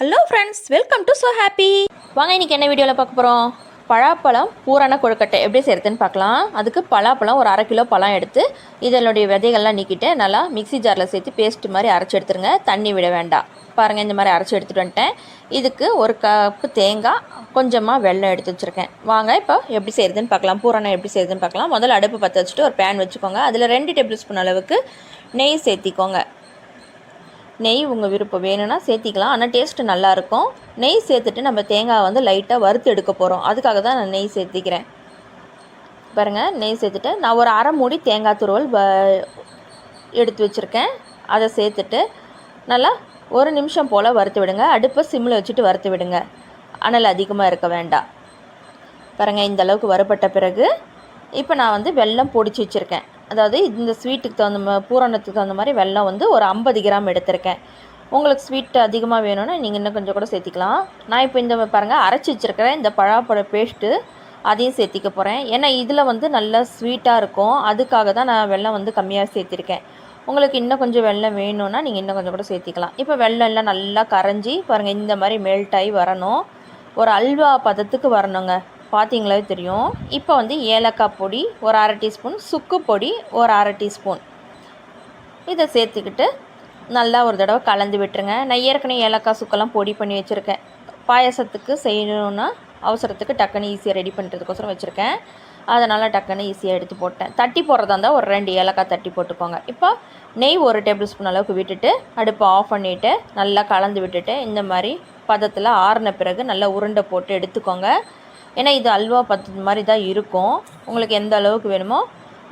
Hello friends welcome to so happy வாங்க இன்றைக்கி என்ன வீடியோவில் பார்க்க போகிறோம் பழாப்பழம் பூரண கொழுக்கட்டை. எப்படி செய்கிறதுன்னு பார்க்கலாம். அதுக்கு பலாப்பழம் ஒரு அரை கிலோ பழம் எடுத்து இதனுடைய விதைகள்லாம் நீக்கிட்டு நல்லா மிக்ஸி ஜாரில் சேர்த்து பேஸ்ட் மாதிரி அரைச்சி எடுத்துருங்க. தண்ணி விட வேண்டாம். பாருங்கள் இந்த மாதிரி அரைச்சி எடுத்துகிட்டு வந்துட்டேன். இதுக்கு ஒரு கப்பு தேங்காய் கொஞ்சமாக வெள்ளம் எடுத்து வச்சுருக்கேன். வாங்க இப்போ எப்படி செய்கிறதுன்னு பார்க்கலாம். பூரணம் எப்படி செய்கிறதுன்னு பார்க்கலாம். முதல்ல அடுப்பு பற்ற வச்சுட்டு ஒரு பேன் வச்சுக்கோங்க. அதில் ரெண்டு டேபிள் ஸ்பூன் அளவுக்கு நெய் சேர்த்திக்கோங்க. நெய் உங்கள் விருப்பம். வேணும்னா சேர்த்திக்கலாம். ஆனால் டேஸ்ட்டு நல்லாயிருக்கும் நெய் சேர்த்துட்டு நம்ம தேங்காய் வந்து லைட்டாக வறுத்து எடுக்க போகிறோம் அதுக்காக தான் நான் நெய் சேர்த்திக்கிறேன். பாருங்கள் நெய் சேர்த்துட்டு நான் ஒரு அரை மூடி தேங்காய் துருவல் வ எடுத்து வச்சுருக்கேன். அதை சேர்த்துட்டு நல்லா ஒரு நிமிஷம் போல் வறுத்து விடுங்க. அடுப்பை சிம்மில் வச்சுட்டு வறுத்து விடுங்க. அனல் அதிகமாக இருக்க வேண்டாம். பாருங்கள் இந்த அளவுக்கு வறுபட்ட பிறகு இப்போ நான் வந்து வெல்லம் பொடிச்சு வச்சுருக்கேன். அதாவது இந்த ஸ்வீட்டுக்கு தகுந்த பூரணத்துக்கு தகுந்த மாதிரி வெல்லம் வந்து ஒரு ஐம்பது கிராம் எடுத்திருக்கேன். உங்களுக்கு ஸ்வீட் அதிகமாக வேணும்னா நீங்கள் இன்னும் கொஞ்சம் கூட சேர்த்திக்கலாம். நான் இப்போ இந்த பாருங்கள் அரைச்சி வச்சுருக்கிறேன் இந்த பழாப்பழ பேஸ்ட்டு அதையும் சேர்த்திக்க போகிறேன் ஏன்னா இதில் வந்து நல்லா ஸ்வீட்டாக இருக்கும். அதுக்காக தான் நான் வெள்ளம் வந்து கம்மியாக சேர்த்திருக்கேன். உங்களுக்கு இன்னும் கொஞ்சம் வெள்ளம் வேணும்னா நீங்கள் இன்னும் கொஞ்சம் கூட சேர்த்திக்கலாம். இப்போ வெள்ளம் எல்லாம் நல்லா கரைஞ்சி பாருங்கள் இந்த மாதிரி மெல்ட் ஆகி வரணும். ஒரு அல்வா பதத்துக்கு வரணுங்க. பார்த்தீங்களே தெரியும். இப்போ வந்து ஏலக்காய் பொடி ஒரு அரை டீஸ்பூன் சுக்கு பொடி ஒரு அரை டீஸ்பூன். இதை சேர்த்துக்கிட்டு நல்லா ஒரு தடவை கலந்து விட்டுருங்க. நான் ஏற்கனவே ஏலக்காய் சுக்கெல்லாம் பொடி பண்ணி வச்சுருக்கேன். பாயசத்துக்கு செய்யணுன்னா அவசரத்துக்கு டக்குன்னு ஈஸியாக ரெடி பண்ணுறதுக்கோசரம் வச்சுருக்கேன். அதனால் டக்குன்னு ஈஸியாக எடுத்து போட்டேன். தட்டி போடுறதா இருந்தால் ஒரு ரெண்டு ஏலக்காய் தட்டி போட்டுக்கோங்க. இப்போ நெய் ஒரு டேபிள் ஸ்பூன் அளவுக்கு விட்டுட்டு அடுப்பை ஆஃப் பண்ணிவிட்டு நல்லா கலந்து விட்டுட்டு இந்த மாதிரி பதத்தில் ஆறின பிறகு நல்லா உருண்டை போட்டு எடுத்துக்கோங்க. ஏன்னா இது அல்வா பத்து மாதிரி தான் இருக்கும். உங்களுக்கு எந்த அளவுக்கு வேணுமோ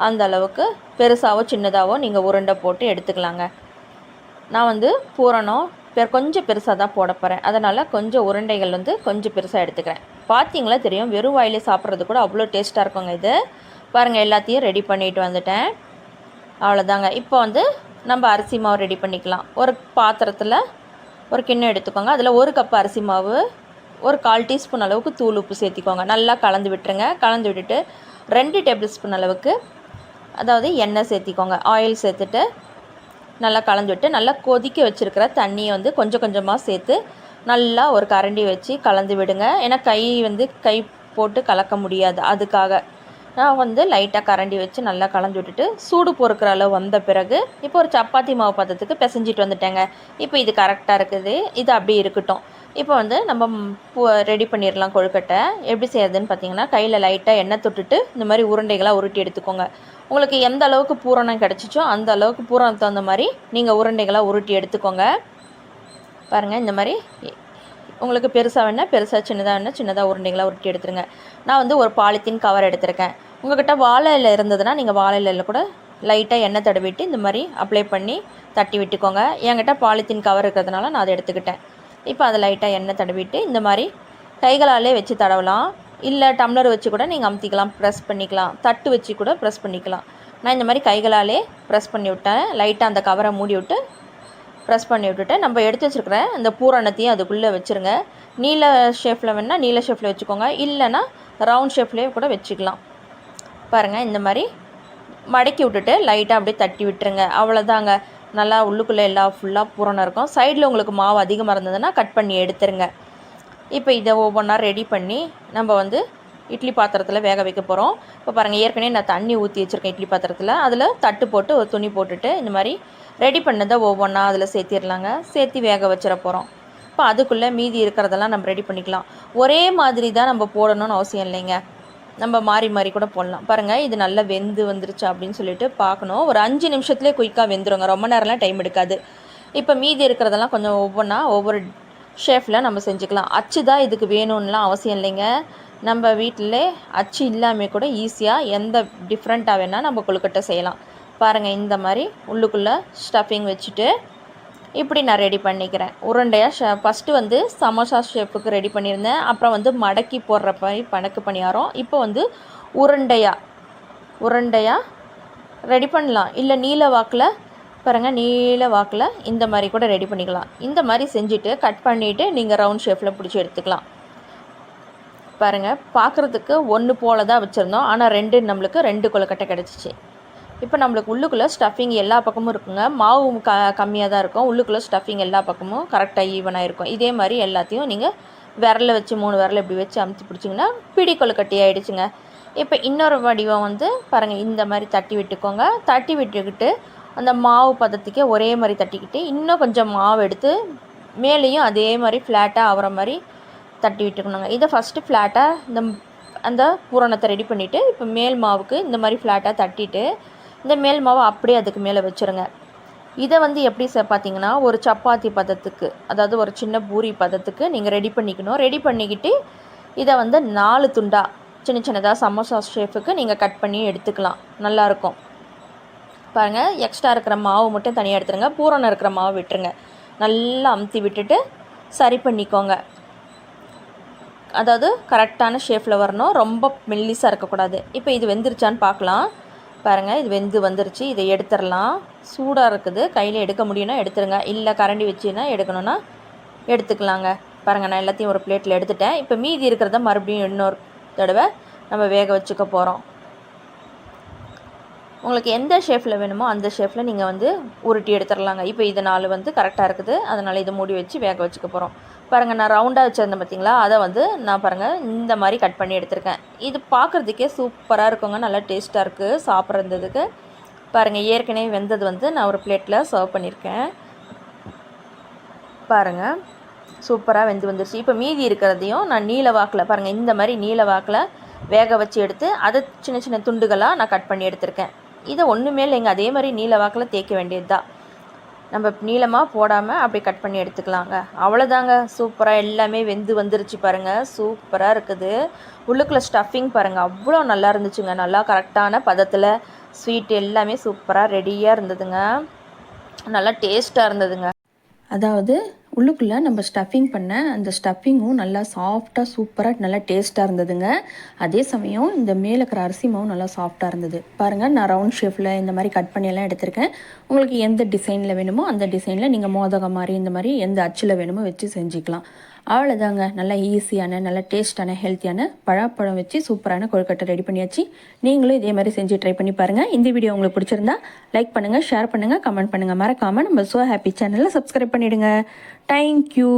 அந்த அளவுக்கு பெருசாகவோ சின்னதாகவோ நீங்கள் உருண்டை போட்டு எடுத்துக்கலாங்க. நான் வந்து பூரணம் பெர் கொஞ்சம் பெருசாக தான் போட போகிறேன் அதனால் கொஞ்சம் உருண்டைகள் வந்து கொஞ்சம் பெருசாக எடுத்துக்கிறேன். பார்த்தீங்களா தெரியும்? வெறும் வாயிலே சாப்பிட்றது கூட அவ்வளோ டேஸ்ட்டாக இருக்குங்க இது. பாருங்கள் எல்லாத்தையும் ரெடி பண்ணிட்டு வந்துட்டேன். அவ்வளோதாங்க. இப்போ வந்து நம்ம அரிசி மாவு ரெடி பண்ணிக்கலாம். ஒரு பாத்திரத்தில் ஒரு கிண்ணம் எடுத்துக்கோங்க. அதில் ஒரு கப் அரிசி மாவு ஒரு கால் டீஸ்பூன் அளவுக்கு தூள் உப்பு சேர்த்திக்கோங்க. நல்லா கலந்து விட்டுருங்க. கலந்து விட்டுட்டு ரெண்டு டேபிள் ஸ்பூன் அளவுக்கு அதாவது எண்ணெய் சேர்த்திக்கோங்க. ஆயில் சேர்த்துட்டு நல்லா கலந்து விட்டு நல்லா கொதிக்க வச்சுருக்கிற தண்ணியை வந்து கொஞ்சம் கொஞ்சமாக சேர்த்து நல்லா ஒரு கரண்டி வச்சு கலந்து விடுங்க. ஏன்னா கை வந்து கை போட்டு கலக்க முடியாது. அதுக்காக நான் வந்து லைட்டாக கரண்டி வச்சு நல்லா கலந்து விட்டுட்டு சூடு பொறுக்கிற அளவு வந்த பிறகு இப்போ ஒரு சப்பாத்தி மாவு பதத்துக்கு பிசைஞ்சிட்டு வந்துட்டேங்க. இப்போ இது கரெக்டாக இருக்குது. இது அப்படியே இருக்கட்டும். இப்போ வந்து நம்ம பூ ரெடி பண்ணிடலாம் கொழுக்கட்டை. எப்படி செய்யறதுன்னு பார்த்தீங்கன்னா கையில் லைட்டாக எண்ணெய் தொட்டுட்டு இந்த மாதிரி உருண்டைகளாக உருட்டி எடுத்துக்கோங்க. உங்களுக்கு எந்த அளவுக்கு பூரணம் கிடச்சிச்சோ அந்த அளவுக்கு பூரணம் தகுந்த மாதிரி நீங்கள் உருண்டைகளாக உருட்டி எடுத்துக்கோங்க. பாருங்கள் இந்த மாதிரி உங்களுக்கு பெருசாக வேணால் பெருசாக சின்னதாக வேணால் சின்னதாக உருண்டைகளாக உருட்டி எடுத்துருங்க. நான் வந்து ஒரு பாலித்தீன் கவர் எடுத்திருக்கேன். உங்கள்கிட்ட வாழையில் இருந்ததுன்னா நீங்கள் வாழை கூட லைட்டாக எண்ணெய் தடவிட்டு இந்த மாதிரி அப்ளை பண்ணி தட்டி விட்டுக்கோங்க. என்கிட்ட பாலித்தீன் கவர் இருக்கிறதுனால நான் அதை எடுத்துக்கிட்டேன். இப்போ அதை லைட்டாக எண்ணெய் தடவிட்டு இந்த மாதிரி கைகளாலே வச்சு தடவலாம். இல்லை டம்ளர் வச்சு கூட நீங்கள் அமுத்திக்கலாம் ப்ரெஸ் பண்ணிக்கலாம். தட்டு வச்சு கூட ப்ரெஸ் பண்ணிக்கலாம். நான் இந்த மாதிரி கைகளாலே ப்ரெஸ் பண்ணி விட்டேன். லைட்டாக அந்த கவரை மூடி விட்டு ப்ரெஸ் பண்ணி விட்டுட்டு நம்ம எடுத்து வச்சுருக்கிற அந்த பூரணத்தையும் அதுக்குள்ளே வச்சுருங்க. நீல ஷேப்பில் வேணால் நீல ஷேப்பில் வச்சுக்கோங்க. இல்லைன்னா ரவுண்ட் ஷேப்லேயே கூட வச்சுக்கலாம். பாருங்கள் இந்த மாதிரி மடக்கி விட்டுட்டு லைட்டாக அப்படியே தட்டி விட்டுருங்க. அவ்வளோதாங்க நல்லா உள்ளுக்குள்ளே எல்லா ஃபுல்லாக பூரணம் இருக்கும். சைடில் உங்களுக்கு மாவு அதிகமாக இருந்ததுன்னா கட் பண்ணி எடுத்துருங்க. இப்போ இதை ஒவ்வொன்றா ரெடி பண்ணி நம்ம வந்து இட்லி பாத்திரத்தில் வேக வைக்க போகிறோம் இப்போ பாருங்கள் ஏற்கனவே நான் தண்ணி ஊற்றி வச்சுருக்கேன் இட்லி பாத்திரத்தில். அதில் தட்டு போட்டு ஒரு துணி போட்டுட்டு இந்த மாதிரி ரெடி பண்ணதை ஒவ்வொன்றா அதில் சேர்த்திடலாங்க சேர்த்து வேக வச்சிட போகிறோம் இப்போ அதுக்குள்ளே மீதி இருக்கிறதெல்லாம் நம்ம ரெடி பண்ணிக்கலாம். ஒரே மாதிரி தான் நம்ம போடணும்னு அவசியம் இல்லைங்க. நம்ம மாறி மாறி கூட போடலாம். பாருங்கள் இது நல்லா வெந்து வந்துருச்சு அப்படின்னு சொல்லிட்டு பார்க்கணும். ஒரு அஞ்சு நிமிஷத்துலேயே குயிக்காக வெந்துருங்க. ரொம்ப நேரம்லாம் டைம் எடுக்காது. இப்போ மீதி இருக்கிறதெல்லாம் கொஞ்சம் ஒவ்வொன்றா ஒவ்வொரு ஷேஃபில் நம்ம செஞ்சுக்கலாம். அச்சு தான் இதுக்கு வேணும்லாம் அவசியம் இல்லைங்க. நம்ம வீட்டில் அச்சு இல்லாமல் கூட ஈஸியாக எந்த டிஃப்ரெண்ட்டாக வேணால் நம்ம கொழுக்கட்டை செய்யலாம். பாருங்கள் இந்த மாதிரி உள்ளுக்குள்ளே ஸ்டஃபிங் வச்சுட்டு இப்படி நான் ரெடி பண்ணிக்கிறேன். உருண்டையாக ஷ ஃபஸ்ட்டு வந்து சமோசா ஷேப்புக்கு ரெடி பண்ணியிருந்தேன். அப்புறம் வந்து மடக்கி போடுற மாதிரி பணக்கு பணியாரம். இப்போ வந்து உருண்டையாக உருண்டையாக ரெடி பண்ணலாம். இல்லை நீல வாக்கில் பாருங்கள் நீல வாக்கில் இந்த மாதிரி கூட ரெடி பண்ணிக்கலாம். இந்த மாதிரி செஞ்சுட்டு கட் பண்ணிவிட்டு நீங்கள் ரவுண்ட் ஷேப்பில் பிடிச்சி எடுத்துக்கலாம். பாருங்கள் பார்க்குறதுக்கு ஒன்று போல தான் வச்சுருந்தோம். ஆனால் ரெண்டு நம்மளுக்கு ரெண்டு கொழுக்கட்டை கிடச்சிச்சு. இப்போ நம்மளுக்கு உள்ளுக்குள்ளே ஸ்டஃபிங் எல்லா பக்கமும் இருக்குங்க. மாவு க கம்மியாக தான் இருக்கும். உள்ளுக்குள்ளே ஸ்டஃபிங் எல்லா பக்கமும் கரெக்டாக ஈவனாக இருக்கும். இதே மாதிரி எல்லாத்தையும் நீங்கள் விரலை வச்சு மூணு விரலை இப்படி வச்சு அமுத்தி பிடிச்சிங்கன்னா பிடி கொழுக்கட்டி ஆகிடுச்சுங்க இப்போ இன்னொரு வடிவம் வந்து பாருங்கள் இந்த மாதிரி தட்டி விட்டுக்கோங்க. தட்டி விட்டுக்கிட்டு அந்த மாவு பதத்துக்கே ஒரே மாதிரி தட்டிக்கிட்டு இன்னும் கொஞ்சம் மாவு எடுத்து மேலேயும் அதே மாதிரி ஃப்ளாட்டாக ஆகிற மாதிரி தட்டி விட்டுக்கணுங்க. இதை ஃபஸ்ட்டு ஃப்ளாட்டாக இந்த அந்த பூரணத்தை ரெடி பண்ணிவிட்டு இப்போ மேல் மாவுக்கு இந்த மாதிரி ஃப்ளாட்டாக தட்டிட்டு இந்த மேல் மாவை அப்படியே அதுக்கு மேலே வச்சுருங்க. இதை வந்து எப்படி ச பார்த்தீங்கன்னா ஒரு சப்பாத்தி பதத்துக்கு அதாவது ஒரு சின்ன பூரி பதத்துக்கு நீங்கள் ரெடி பண்ணிக்கணும். ரெடி பண்ணிக்கிட்டு இதை வந்து நாலு துண்டாக சின்ன சின்னதாக சமோசா ஷேஃபுக்கு நீங்கள் கட் பண்ணி எடுத்துக்கலாம். நல்லாயிருக்கும் பாருங்கள் எக்ஸ்ட்ரா இருக்கிற மாவு மட்டும் தனியாக எடுத்துருங்க. பூரணம் இருக்கிற மாவு விட்டுருங்க. நல்லா அமுத்தி விட்டுட்டு சரி பண்ணிக்கோங்க. அதாவது கரெக்டான ஷேஃபில் வரணும். ரொம்ப மெல்லிஸாக இருக்கக்கூடாது. இப்போ இது வெந்துருச்சான்னு பார்க்கலாம். பாருங்கள் இது வெந்து வந்துருச்சு. இதை எடுத்துடலாம். சூடாக இருக்குது. கையில் எடுக்க முடியும்னா எடுத்துருங்க. இல்லை கரண்டி வச்சுன்னா எடுக்கணும்னா எடுத்துக்கலாங்க. பாருங்கள் நான் எல்லாத்தையும் ஒரு பிளேட்டில் எடுத்துட்டேன். இப்போ மீதி இருக்கிறத மறுபடியும் இன்னொரு தடவை நம்ம வேக வச்சுக்க போகிறோம் உங்களுக்கு எந்த ஷேஃபில் வேணுமோ அந்த ஷேஃபில் நீங்கள் வந்து உருட்டி எடுத்துடலாங்க. இப்போ இது நாலு வந்து கரெக்டாக இருக்குது. அதனால் இதை மூடி வச்சு வேக வச்சுக்க போகிறோம் பாருங்கள் நான் ரவுண்டாக வச்சுருந்தேன் பார்த்தீங்களா அதை வந்து நான் பாருங்கள் இந்த மாதிரி கட் பண்ணி எடுத்திருக்கேன். இது பார்க்குறதுக்கே சூப்பராக இருக்குங்க நல்லா டேஸ்ட்டாக இருக்குது சாப்பிட்றதுக்கு. பாருங்கள் ஏற்கனவே வெந்தது வந்து நான் ஒரு பிளேட்டில் சர்வ் பண்ணியிருக்கேன் பாருங்கள் சூப்பராக வெந்து வந்துருச்சு. இப்போ மீதி இருக்கிறதையும் நான் நீல வாக்கில் பாருங்கள் இந்த மாதிரி நீல வாக்கில் வேக வச்சு எடுத்து அதை சின்ன சின்ன துண்டுகளாக நான் கட் பண்ணி எடுத்திருக்கேன். இதை ஒன்றுமே இல்லைங்க அதே மாதிரி நீல வாக்கில் தேய்க்க வேண்டியது தான் நம்ம நீளமாக போடாமல் அப்படி கட் பண்ணி எடுத்துக்கலாங்க. அவ்வளோதாங்க சூப்பராக எல்லாமே வெந்து வந்துருச்சு பாருங்கள் சூப்பராக இருக்குது. உள்ளுக்குள்ளே ஸ்டஃபிங் பாருங்கள் அவ்வளோ நல்லா இருந்துச்சுங்க. நல்லா கரெக்டான பதத்தில் ஸ்வீட் எல்லாமே சூப்பராக ரெடியாக இருந்ததுங்க. நல்லா டேஸ்ட்டாக இருந்ததுங்க. அதாவது உள்ளுக்குள்ளே நம்ம ஸ்டஃபிங் பண்ண அந்த ஸ்டஃபிங்கும் நல்லா சாஃப்டாக சூப்பராக நல்லா டேஸ்ட்டாக இருந்ததுங்க. அதே சமயம் இந்த மேலே இருக்கிற அரிசி மாவும் நல்லா சாஃப்டாக இருந்தது. பாருங்கள் நான் ரவுண்ட் ஷேப்பில் இந்த மாதிரி கட் பண்ணியெல்லாம் எடுத்திருக்கேன். உங்களுக்கு எந்த டிசைனில் வேணுமோ அந்த டிசைனில் நீங்கள் மோதகம் மாதிரி இந்த மாதிரி எந்த அச்சில் வேணுமோ வச்சு செஞ்சுக்கலாம். அவ்வளோதாங்க நல்லா ஈஸியான நல்ல டேஸ்டான ஹெல்த்தியான பழாப்பழம் வச்சு சூப்பரான கொழுக்கட்டை ரெடி பண்ணியாச்சு. நீங்களும் இதே மாதிரி செஞ்சு ட்ரை பண்ணி பாருங்கள் இந்த வீடியோ உங்களுக்கு பிடிச்சிருந்தா லைக் பண்ணுங்கள் ஷேர் பண்ணுங்கள் கமெண்ட் பண்ணுங்கள் மறக்காமல் நம்ம ஸோ ஹாப்பி சேனலில் சப்ஸ்கிரைப் பண்ணிவிடுங்க தேங்க்யூ